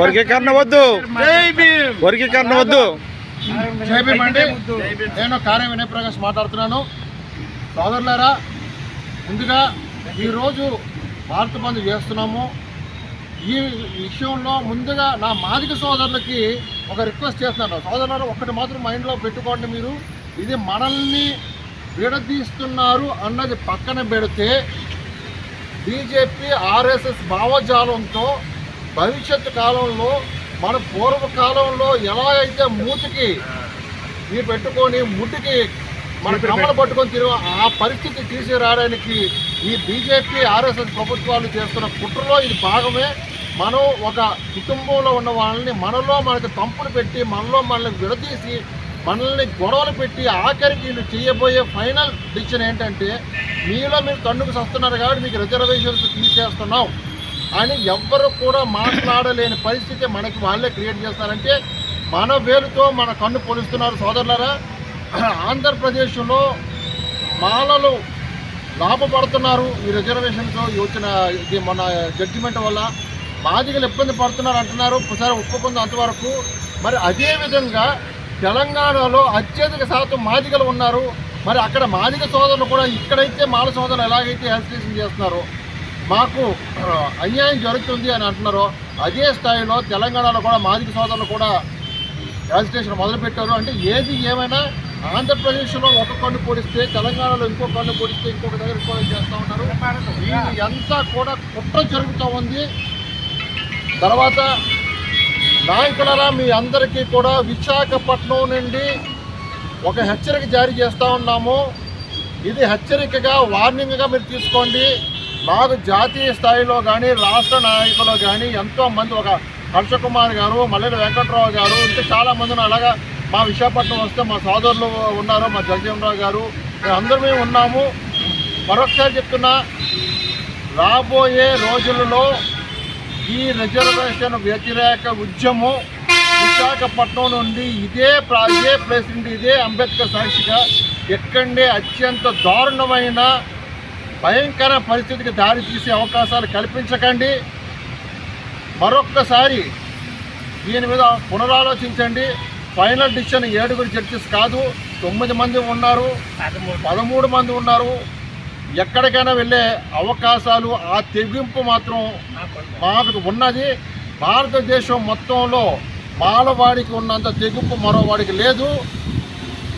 వర్గీకరణ వద్దు వర్గీకరణ వద్దు జై భీమ్. అండి. నేను కార్య వినయ్ ప్రకాష్ మాట్లాడుతున్నాను. సోదరులారా ముందుగా ఈరోజు భారత బంద్ చేస్తున్నాము. ఈ విషయంలో ముందుగా నా మాదిక సోదరులకి ఒక రిక్వెస్ట్ చేస్తున్నాను. సోదరులారా ఒక్కటి మాత్రం మైండ్లో పెట్టుకోండి మీరు. ఇది మనల్ని విడదీస్తున్నారు అన్నది పక్కన పెడితే బీజేపీ ఆర్ఎస్ఎస్ భావజాలంతో భవిష్యత్తు కాలంలో మన పూర్వ కాలంలో ఎలా అయితే మూతికి ఈ పెట్టుకొని ముట్టికి మన కమ్మలు పట్టుకొని తిరుగు ఆ పరిస్థితి తీసుకురావడానికి ఈ బీజేపీ ఆర్ఎస్ఎస్ ప్రభుత్వాలు చేస్తున్న కుట్రలో ఇది భాగమే. మనం ఒక కుటుంబంలో ఉన్న వాళ్ళని మనలో మనకి తంపులు పెట్టి మనలో మనల్ని విడదీసి మనల్ని గొడవలు పెట్టి ఆఖరికి వీళ్ళు చేయబోయే ఫైనల్ డిసిషన్ ఏంటంటే మీలో మీరు తండ్రికి వస్తున్నారు కాబట్టి మీకు రిజర్వేషన్స్ తీసేస్తున్నాం. అని ఎవ్వరు కూడా మాట్లాడలేని పరిస్థితి మనకి వాళ్ళే క్రియేట్ చేస్తారంటే మన వేలుతో మన కన్ను పోలుస్తున్నారు సోదరులరా. ఆంధ్రప్రదేశ్లో మాలలు లాభపడుతున్నారు. ఈ రిజర్వేషన్స్ వచ్చిన ఇది మన జడ్జిమెంట్ వల్ల మాదిగలు ఇబ్బంది పడుతున్నారు అంటున్నారు. ఒకసారి ఒప్పుకుంది అంతవరకు. మరి అదే విధంగా తెలంగాణలో అత్యధిక శాతం మాదిగలు ఉన్నారు. మరి అక్కడ మాదిక సోదరులు కూడా ఇక్కడైతే మాల సోదరులు ఎలాగైతే హెల్త్ చేస్తున్నారో మాకు అన్యాయం జరుగుతుంది అని అంటున్నారో అదే స్థాయిలో తెలంగాణలో కూడా మాదిక సోదరులు కూడా రిజిస్ట్రేషన్ మొదలుపెట్టారు. అంటే ఏది ఏమైనా ఆంధ్రప్రదేశ్లో ఒక కన్ను పొడిస్తే తెలంగాణలో ఇంకో కన్ను పొడిస్తే ఇంకొక దగ్గర ఇంకో చేస్తూ ఉన్నారు ఇది అంతా కూడా కుట్ర జరుగుతూ ఉంది. తర్వాత నాయకులరా మీ అందరికీ కూడా విశాఖపట్నం నుండి ఒక హెచ్చరిక జారీ చేస్తూ ఉన్నాము. ఇది హెచ్చరికగా వార్నింగ్గా మీరు తీసుకోండి. మాకు జాతీయ స్థాయిలో కానీ రాష్ట్ర నాయకులు కానీ ఎంతో మంది ఒక హర్ష కుమార్ గారు మల్లెల వెంకట్రావు గారు ఇంకా చాలామంది అలాగా మా విశాఖపట్నం వస్తే మా సోదరులు ఉన్నారు మా జగజీవనరావు గారు. మేము ఉన్నాము. మరొకసారి చెప్తున్నా రాబోయే రోజులలో ఈ రిజర్వేషన్ వ్యతిరేక ఉద్యమం విశాఖపట్నం నుండి ఇదే ఇదే ప్లేస్ నుండి ఇదే అంబేద్కర్ సాక్షిగా ఎక్కడే అత్యంత దారుణమైన భయంకర పరిస్థితికి దారి తీసే అవకాశాలు కల్పించకండి. మరొక్కసారి దీని మీద పునరాలోచించండి. ఫైనల్ డిసిషన్ ఏడుగురు జడ్జెస్ కాదు. తొమ్మిది మంది ఉన్నారు. పదమూడు మంది ఉన్నారు. ఎక్కడికైనా వెళ్ళే అవకాశాలు ఆ తెగింపు మాత్రం మాకు ఉన్నది. భారతదేశం మొత్తంలో మాలవాడికి ఉన్నంత తెగింపు మరోవాడికి లేదు.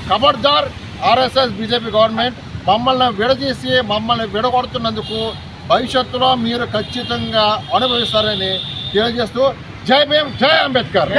ఖబర్దార్ ఆర్ఎస్ఎస్ బీజేపీ గవర్నమెంట్ మమ్మల్ని విడదీసి మమ్మల్ని విడగొడుతున్నందుకు భవిష్యత్తులో మీరు ఖచ్చితంగా అనుభవిస్తారని తెలియజేస్తూ జై భీమ్ జై అంబేద్కర్.